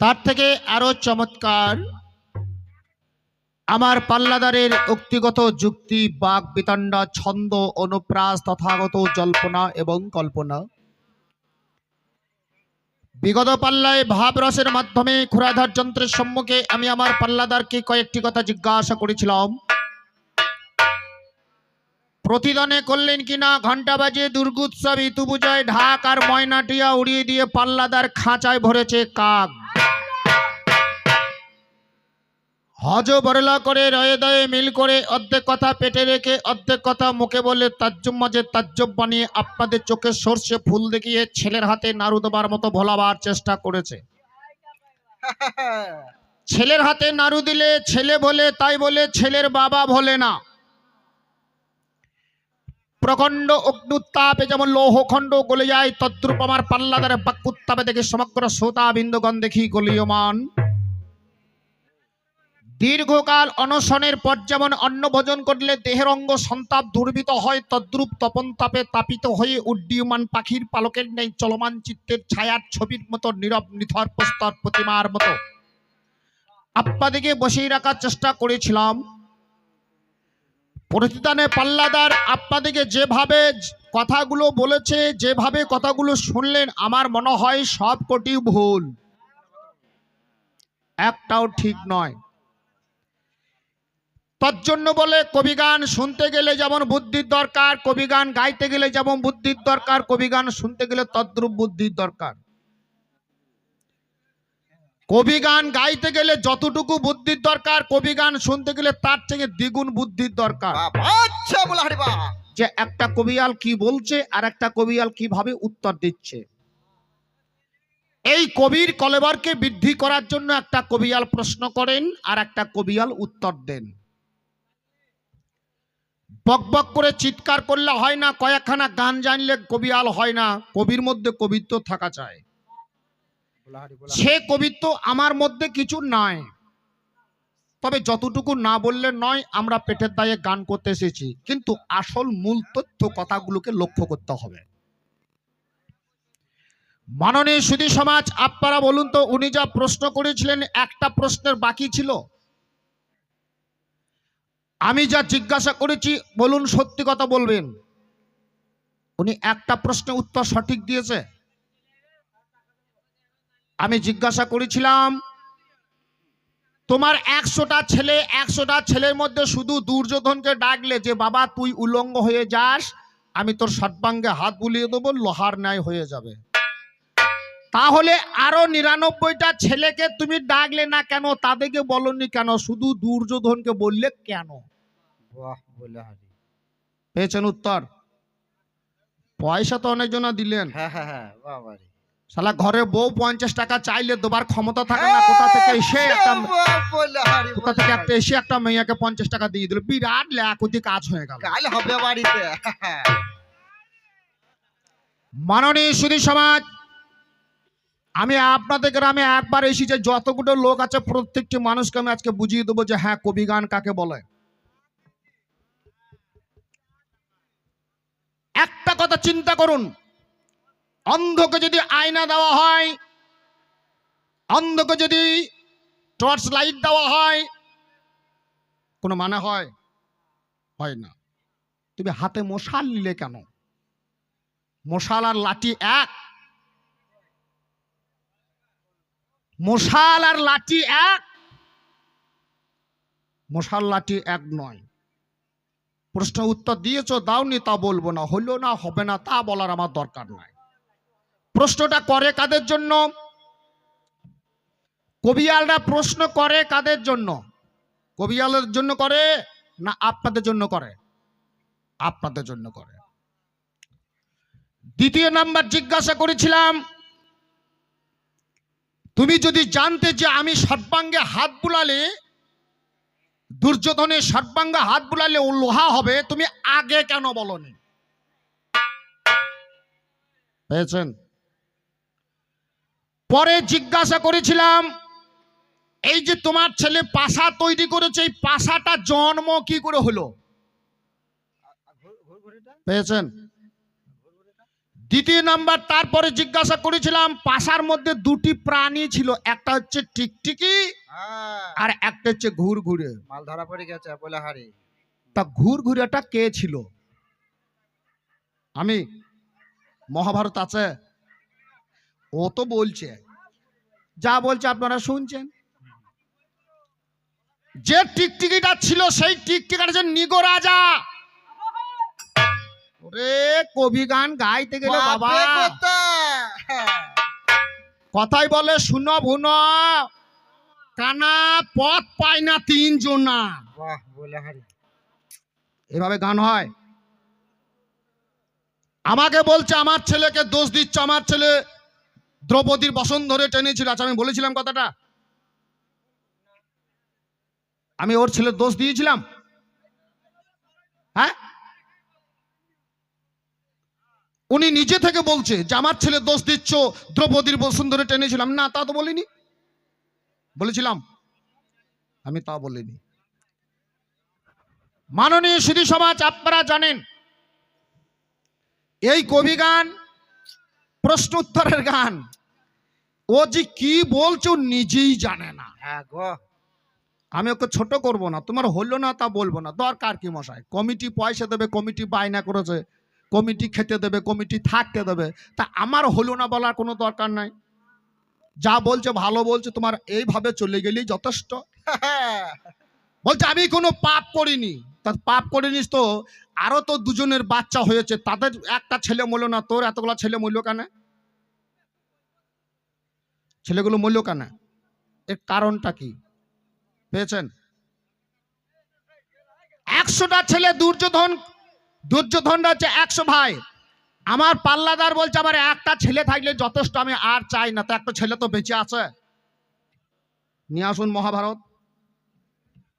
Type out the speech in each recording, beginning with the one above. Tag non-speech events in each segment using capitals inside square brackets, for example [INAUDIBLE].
তার থেকে আরও চমৎকার আমার পাল্লাদারের উক্তিগত যুক্তি, বাক, বিতণ্ডা, ছন্দ, অনুপ্রাস, তথাগত জল্পনা এবং কল্পনা। বিগত পাল্লায় ভাবরসের মাধ্যমে ক্ষুরাধার যন্ত্রের সম্মুখে আমি আমার পাল্লাদারকে কয়েকটি কথা জিজ্ঞাসা করেছিলাম। প্রতিদানে করলেন কিনা ঘণ্টা বাজে দুর্গোৎসব ইতু পূজায় ঢাক আর ময়নাটিয়া উড়িয়ে দিয়ে পাল্লাদার খাঁচায় ভরেছে কাক। হজ বরলা করে, রয়ে দয়ে মিল করে অর্ধেক কথা পেটে রেখে অর্ধেক কথা মুখে বলে তাজ্জব মাঝে তাজ্জব বানিয়ে আপনাদের চোখে সর্ষে ফুল দেখিয়ে ছেলের হাতে নাড়ু দেবার মতো ভোলাবার চেষ্টা করেছে। ছেলের হাতে নাড়ু দিলে ছেলে বলে, তাই বলে ছেলের বাবা ভোলে না। প্রখণ্ড অগ্নুত্তাপে যেমন লৌহখণ্ড গলে যায়, তদ্রূপ আমার পাল্লাদারে বাক্যুত্তাপে দেখে সমগ্র শ্রোতা বিন্দুগণ দেখি গলীয়মান। দীর্ঘকাল অনশনের পর যেমন অন্ন ভোজন করলে দেহের অঙ্গ সন্তাপ দুর্বিত হয়, তদ্রূপ তপন তাপে তাপিত হয়ে উড্ডীয়মান পাখির পালকের নেই চলমান চিত্তের ছায়ার ছবির মতো নীরব নিথর প্রস্তর প্রতিমার মতো। আপনাদিকে বসিয়ে রাখার চেষ্টা করেছিলাম। প্রতিদানে পাল্লাদার আপনাদিকে যেভাবে কথাগুলো বলেছে, যেভাবে কথাগুলো শুনলেন, আমার মনে হয় সব কটি ভুল। একটাও ঠিক নয়। তার জন্য বলে কবিগান শুনতে গেলে যেমন বুদ্ধির দরকার কবিগান গাইতে গেলে যেমন বুদ্ধির দরকার কবিগান শুনতে গেলে তদ্রুপ বুদ্ধির দরকার। কবিগান গাইতে গেলে যতটুকু বুদ্ধির দরকার কবিগান শুনতে গেলে তার থেকে দ্বিগুণ বুদ্ধির দরকার। আচ্ছা যে একটা কবিয়াল কি বলছে আর একটা কবিয়াল কীভাবে উত্তর দিচ্ছে। এই কবির কলেবরকে বৃদ্ধি করার জন্য একটা কবিয়াল প্রশ্ন করেন আর একটা কবিয়াল উত্তর দেন। বক করে চিৎকার করলে হয় না, কয়েকখানা গান জানলে কবি আল হয় না, কবির মধ্যে কবিত্ব থাকা চায় সে কবিত্ব আমার মধ্যে কিছু নাই। তবে যতটুকু না বললে নয়, আমরা পেটের দায়ে গান করতে এসেছি। কিন্তু আসল মূল তথ্য কথাগুলোকে লক্ষ্য করতে হবে। মাননীয় সুধী সমাজ, আপনারা বলুন তো, উনি যা প্রশ্ন করেছিলেন, একটা প্রশ্নের বাকি ছিল? আমি যা জিজ্ঞাসা করেছি, বলুন সত্যি কথা বলবেন। উনি একটা প্রশ্নের উত্তর সঠিক দিয়েছে। আমি জিজ্ঞাসা করেছিলাম, তোমার একশোটা ছেলে, একশোটা ছেলের মধ্যে শুধু দুর্যোধনকে ডাকলে যে বাবা তুই উলঙ্গ হয়ে যাস, আমি তোর সর্বাঙ্গে হাত বুলিয়ে দেবো, লোহার ন্যায় হয়ে যাবে। তাহলে আরও নিরানব্বইটা ছেলেকে তুমি ডাকলে না কেন? তাদেরকে বলনি কেন? শুধু দুর্যোধনকে বললে কেন? পেয়েছেন উত্তর? পয়সা তো অনেকজন দিলেন। হ্যাঁ হ্যাঁ হ্যাঁ শালা ঘরে বউ পঞ্চাশ টাকা চাইলে দেবার ক্ষমতা থাকে না। কোথা থেকে এসে একটা কোথা থেকে একটা এসে একটা মেয়েকে পঞ্চাশ টাকা দিয়ে দিল। বিরাট ল্যাকুতি কাজ হয়ে গেল। কাল হবে বাড়িতে। মাননীয় সুধী সমাজ আমি আপনাদের গ্রামে একবার এসেছি যে যতগুলো লোক আছে প্রত্যেকটি মানুষকে আমি আজকে বুঝিয়ে দেবো যে হ্যাঁ কবি গান কাকে বলে। একটা কথা চিন্তা করুন, অন্ধকে যদি আয়না দেওয়া হয়, অন্ধকে যদি টর্চ লাইট দেওয়া হয়, কোনো মানে হয়? হয় না। তুমি হাতে মশাল নিলে কেন? মশাল আর লাঠি এক মশাল আর লাঠি এক, মশাল লাঠি এক নয়। প্রশ্ন উত্তর দিয়েছ, দাওনি তা বলব না, হলো না, হবে না, তা বলার আমার দরকার নাই। প্রশ্নটা করে কাদের জন্য? কবিয়ালরা প্রশ্ন করে কাদের জন্য? কবিয়ালের জন্য করে না আপনাদের জন্য করে? আপনাদের জন্য করে। দ্বিতীয় নাম্বার জিজ্ঞাসা করেছিলাম তুমি যদি জানতে যে আমি সর্বাঙ্গে হাত বুলালে দুর্যোধনের সর্বাঙ্গে হাত বুলালে ও লোহা হবে তুমি আগে কেন বলনি? পেয়েছেন? পরে জিজ্ঞাসা করেছিলাম এই যে তোমার ছেলে পাশা তৈরি করেছে এই পাশাটা জন্ম কি করে হলো? পেয়েছেন? দ্বিতীয় নাম্বার তারপরে জিজ্ঞাসা করেছিলাম পাশার মধ্যে দুটি প্রাণী ছিল একটা হচ্ছে টিকটিকি হ্যাঁ। আর একটা হচ্ছে ঘুর ঘুরে মাল ধরা পড়ে গেছে বলে হারি তা ঘুর ঘুরেটা কে ছিল? আমি মহাভারত আছে? ও তো বলছে। যা বলছে আপনারা শুনছেন। যে টিকটিকিটা ছিল সেই টিকটিকাটা যে নিগো রাজা ওরে কবি গান গাইতে গেলে বাবা। কথাই বলে শুনো ভুনো। কানা পথ পায় না তিনজন না। বাহ বলে হারি। এভাবে গান হয়। আমাকে বলছে আমার ছেলেকে দোষ দিচ্ছে আমার ছেলে দ্রৌপদীর বসন ধরে টেনেছিল। আচ্ছা আমি বলেছিলাম কথাটা। আমি ওর ছেলে দোষ দিয়েছিলাম? হ্যাঁ? উনি নিজে থেকে বলছে যে আমার ছেলে দোষ দিচ্ছ দ্রৌপদীর বসন ধরে টেনেছিলাম। না তা তো বলিনি। বলেছিলাম আমি তা বলিনি। মাননীয় সুধী সমাজ আপনারা জানেন এই কবি গান প্রশ্ন উত্তরের গান ও যে কি বলছো নিজেই জানে না। হ্যাঁ গো। আমি ওকে ছোট করব না তোমার হলো না তা বলব না। দরকার কি মশাই? কমিটি পয়সা দেবে কমিটি বায়না করেছে। কমিটি খেতে দেবে কমিটি থাকতে দেবে। তা আমার হলো না বলার কোনো দরকার নাই। যা বলছে ভালো বলছে তোমার এইভাবে চলে গেলেই যথেষ্ট। [LAUGHS] বলছে আমি কোনো পাপ করিনি। তা পাপ করিনিস তো আরও তো দুজনের বাচ্চা হয়েছে তাদের একটা ছেলে মূল্য না তোর এতগুলো ছেলে মূল্য কেন? ছেলেগুলো মূল্য কেন? এর কারণটা কি? পেয়েছেন? একশোটা ছেলে দুর্যোধন দুর্যোধনরা হচ্ছে একশো ভাই। আমার পাল্লাদার বলছে, আমার একটা ছেলে থাকলে যথেষ্ট, আমি আর চাই না। তো একটা ছেলে তো বেঁচে আছে। নিয়ে আসুন মহাভারত।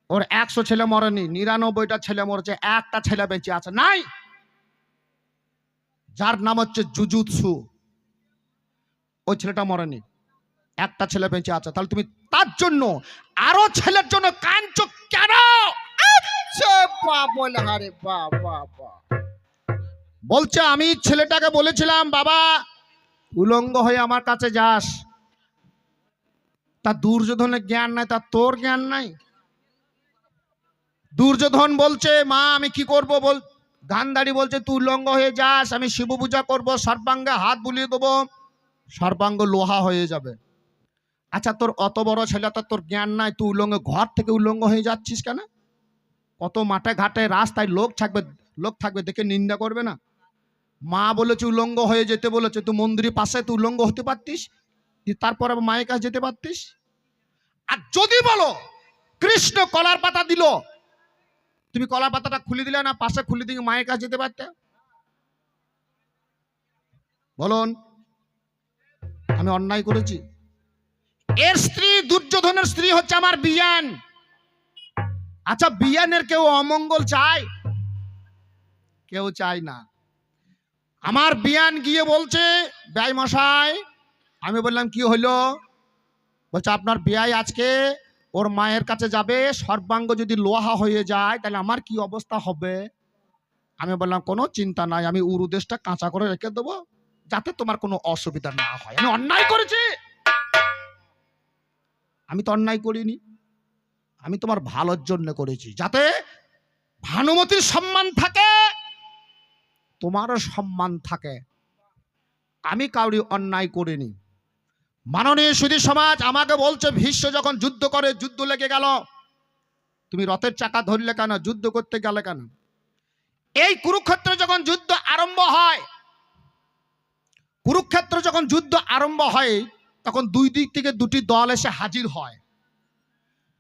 ওর একশো ছেলে মরেনি, নিরানব্বইটা ছেলে মরেছে, একটা ছেলে বেঁচে আছে। নাই! যার নাম হচ্ছে জুজুৎসু। ওই ছেলেটা মরেনি, একটা ছেলে বেঁচে আছে। তাহলে তুমি তার জন্য, আরও ছেলের জন্য কাঁদছো কেন? বলছে, আমি ছেলেটাকে বলেছিলাম, বাবা, উলঙ্গ হয়ে আমার কাছে যাস। তা দুর্যোধনের জ্ঞান নাই, তা তোর জ্ঞান নাই? দুর্যোধন বলছে, মা, আমি কি করব? বল গান্ধারী বলছে, তুই উলঙ্গ হয়ে যাস, আমি শিব পূজা করব সর্বাঙ্গে হাত বুলিয়ে দেবো সর্বাঙ্গ লোহা হয়ে যাবে। আচ্ছা তোর অত বড় ছেলে তোর জ্ঞান নাই, তুই উলঙ্গ ঘর থেকে উলঙ্গ হয়ে যাচ্ছিস কেন? কত মাঠে ঘাটে রাস্তায় লোক থাকবে লোক থাকবে দেখে নিন্দা করবে না? মা বলেছে, উলঙ্গ হয়ে যেতে বলেছে। তুই মন্দিরের পাশে, তুই উলঙ্গ হতে পারতিস? তারপর মায়ের কাছে যেতে পারতিস? আর যদি বলো, কৃষ্ণ কলার পাতা দিল। তুমি কলার পাতাটা খুলে দিলে না, পাশে খুলে দিয়ে মায়ের কাছে যেতে পারতে? বলুন, আমি অন্যায় করেছি? এর স্ত্রী, দুর্যোধনের স্ত্রী হচ্ছে আমার বিয়ান। আচ্ছা বিয়ানের কেউ অমঙ্গল চায়? কেউ চায় না। আমার বিয়ান গিয়ে বলছে, ব্যয় মশাই, আমি বললাম, কি হলো? বলছে, আপনার বিয়াই আজকে ওর মায়ের কাছে যাবে, সর্বাঙ্গ যদি লোহা হয়ে যায়, তাহলে আমার কি অবস্থা হবে? আমি বললাম, কোনো চিন্তা নাই, আমি উরুদেশটা কাঁচা করে রেখে দেবো, যাতে তোমার কোনো অসুবিধা না হয়। আমি অন্যায় করেছি? আমি তো অন্যায় করিনি। আমি তোমার ভালোর জন্য করেছি। যাতে ভানুমতির সম্মান থাকে, তোমারও সম্মান থাকে। আমি কাউরি অন্যায় করিনি। মাননীয় সুধী সমাজ, আমাকে বলছে ভীষ্ম যখন যুদ্ধ করে, যুদ্ধ লেগে গেল। তুমি রথের চাকা ধরলে কেন? যুদ্ধ করতে গেলে কেন? এই কুরুক্ষেত্রে যখন যুদ্ধ আরম্ভ হয়, কুরুক্ষেত্র যখন যুদ্ধ আরম্ভ হয়, তখন দুই দিক থেকে দুটি দল এসে হাজির হয়।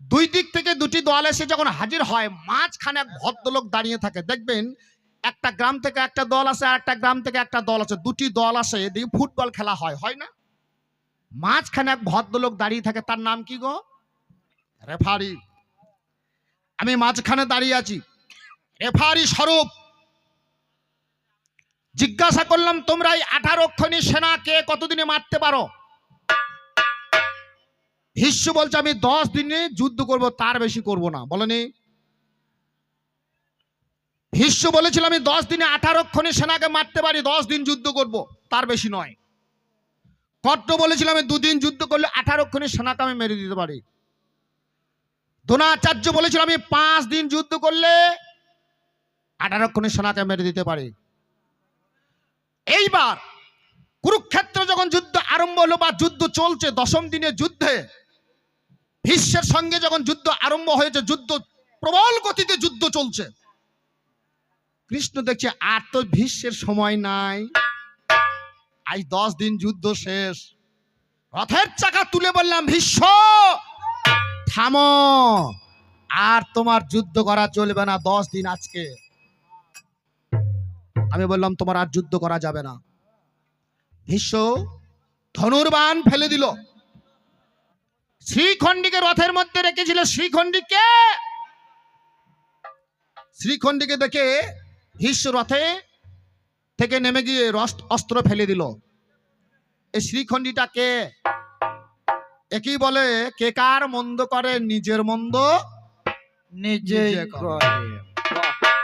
দুই দিক থেকে দুটি দল এসে যখন হাজির হয়, মাঝখানে এক ভদ্রলোক দাঁড়িয়ে থাকে। দেখবেন, একটা গ্রাম থেকে একটা দল আছে আর একটা গ্রাম থেকে একটা দল আছে দুটি দল আসে দিয়ে ফুটবল খেলা হয় হয় না? মাঝখানে এক ভদ্রলোক দাঁড়িয়ে থাকে, তার নাম কি গো? রেফারি। আমি মাঝখানে দাঁড়িয়ে আছি। রেফারি স্বরূপ। জিজ্ঞাসা করলাম, তোমরা এই আঠারো ক্ষণী সেনাকে কতদিনে মারতে পারো? ভীষ্ম বলছে, আমি দশ দিনে যুদ্ধ করব, তার বেশি করব না। বলেনি। ভীষ্ম বলেছিল, আমি দশ দিনে আঠারো ক্ষণী সেনাকে মারতে পারি, দশ দিন যুদ্ধ করব, তার বেশি নয়। কট্ট বলেছিল, আমি দুদিন যুদ্ধ করলে আঠারো ক্ষণে সেনাকে আমি মেরে দিতে পারি। দ্রোণাচার্য বলেছিল, আমি পাঁচ দিন যুদ্ধ করলে আঠারো ক্ষণে সেনাকে মেরে দিতে পারি। এইবার কুরুক্ষেত্র যখন যুদ্ধ আরম্ভ হলো বা যুদ্ধ চলছে, দশম দিনের যুদ্ধে ভীষ্মের সঙ্গে যখন যুদ্ধ আরম্ভ হয়েছে, যুদ্ধ প্রবল গতিতে যুদ্ধ চলছে। কৃষ্ণ দেখছে, আর তো ভীষ্মের সময় নাই। আজ দশ দিন যুদ্ধ শেষ। রথের চাকা তুলে বললাম ভীষ্ম থামো। আর তোমার যুদ্ধ করা চলবে না দশ দিন আজকে। আমি বললাম, তোমার আর যুদ্ধ করা যাবে না। ভীষ্ম ধনুর্বাণ ফেলে দিল। শ্রীখণ্ডীকে রথের মধ্যে রেখেছিল। শ্রীখণ্ডীকে? শ্রীখণ্ডীকে দেখে ভীষ্ম রথে থেকে নেমে গিয়ে রস- অস্ত্র ফেলে দিল। এই শ্রীখণ্ডীটা কে একই বলে কে কার মন্দ করে নিজের মন্দ নিজে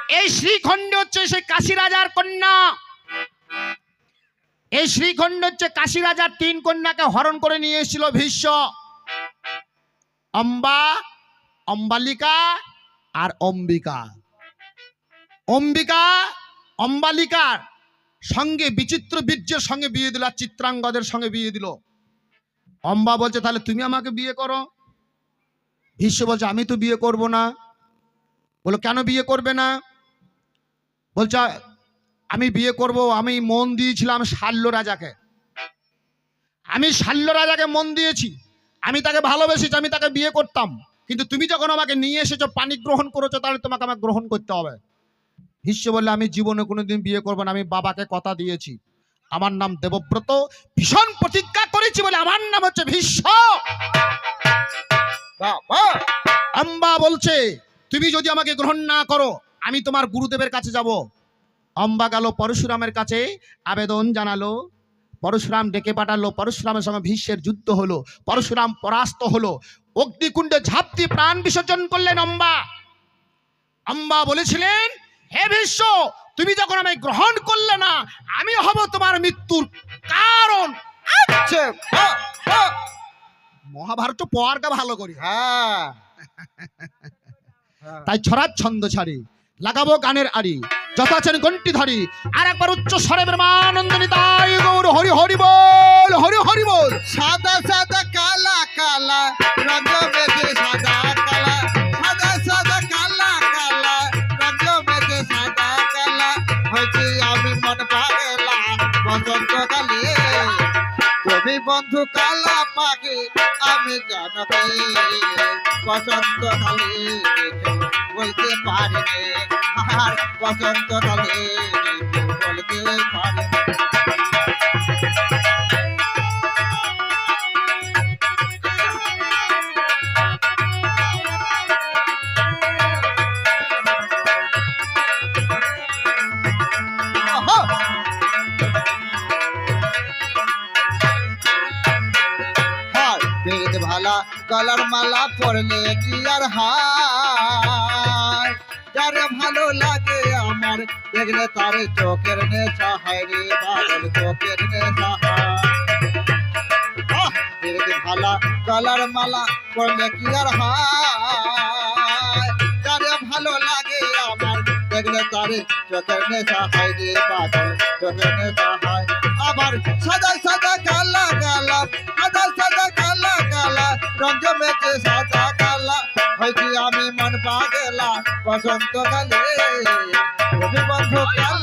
এই শ্রীখণ্ড হচ্ছে সেই কাশী রাজার কন্যা। এই শ্রীখণ্ড হচ্ছে কাশী রাজার তিন কন্যাকে হরণ করে নিয়ে এসেছিল ভীষ্ম। অম্বা, অম্বালিকা আর অম্বিকা। অম্বিকা, অম্বালিকার সঙ্গে বিচিত্র বীর্যের সঙ্গে বিয়ে দিল আর চিত্রাঙ্গদের সঙ্গে বিয়ে দিল। অম্বা বলছে, তাহলে তুমি আমাকে বিয়ে করো? ভীষ্ম বলছে, আমি তো বিয়ে করব না। বলো কেন বিয়ে করবে না? বলছে, আমি বিয়ে করব, আমি মন দিয়েছিলাম শাল্য রাজাকে। আমি শাল্য রাজাকে মন দিয়েছি। আমি তাকে ভালোবেসেছি, আমি তাকে বিয়ে করতাম। কিন্তু তুমি যখন আমাকে নিয়ে এসেছ, পানি গ্রহণ করেছ, তাহলে তোমাকে আমাকে গ্রহণ করতে হবে। ভীষ্ম বললে, আমি জীবনে কোনোদিন বিয়ে করব না, আমি বাবাকে কথা দিয়েছি। আমার নাম দেবব্রত, ভীষণ প্রতিজ্ঞা করেছি বলে আমার নাম হচ্ছে ভীষ্ম। আম্বা বলছে, তুমি যদি আমাকে গ্রহণ না করো, আমি তোমার গুরুদেবের কাছে যাব। অম্বা গেল পরশুরামের কাছে, আবেদন জানালো পরশুরাম ডেকে পাঠালো। পরশুরামের সঙ্গে ভীষ্মের যুদ্ধ হলো। পরশুরাম পরাস্ত হলো। অগ্নিকুণ্ডে ঝাঁপ দিয়ে প্রাণ বিসর্জন করলেন অম্বা। অম্বা বলেছিলেন হে ভীষ্ম তুমি যখন আমায় গ্রহণ করলে না আমি হব তোমার মৃত্যুর কারণ। আচ্ছা। মহাভারত পড়ারটা ভালো করি। হ্যাঁ হ্যাঁ। তাই ছড়ার ছন্দ ছাড়ি। লাগাবো গানের আড়ি। যথাচেন ধরি আর একবার উচ্চ স্বরে ব্রহ্মানন্দনী তাই গৌর, হরি হরি বল, হরি হরি বল। সাদা সাদা, কালা কালা রঙ সাদা, কালা। সাদা সাদা, কালা কালা মেঘে সাদা, কালা। আমি মন কালে। বন্ধু কালা পাখি আমি জানবে বসন্ত কালে বলতে পারিনি আর বসন্ত গলার মালা পরলে কি আর হায়? ভালো লাগে আমার, দেখলে তার চোখের নেশা হয় পাগল চোখের নেশা ভালা গলার মালা পরলে কি আর হায়? ভালো লাগে আমার, দেখলে তারে চোখের নেশা হয় রে পাগল চোখের নেশা হয়। আবার সাদা সাদা কালা কালা কালা রঙ মেঘে সাদা কালা হয়েছি আমি মন পাগলা বসন্ত কালে রবি বন্ধু কালা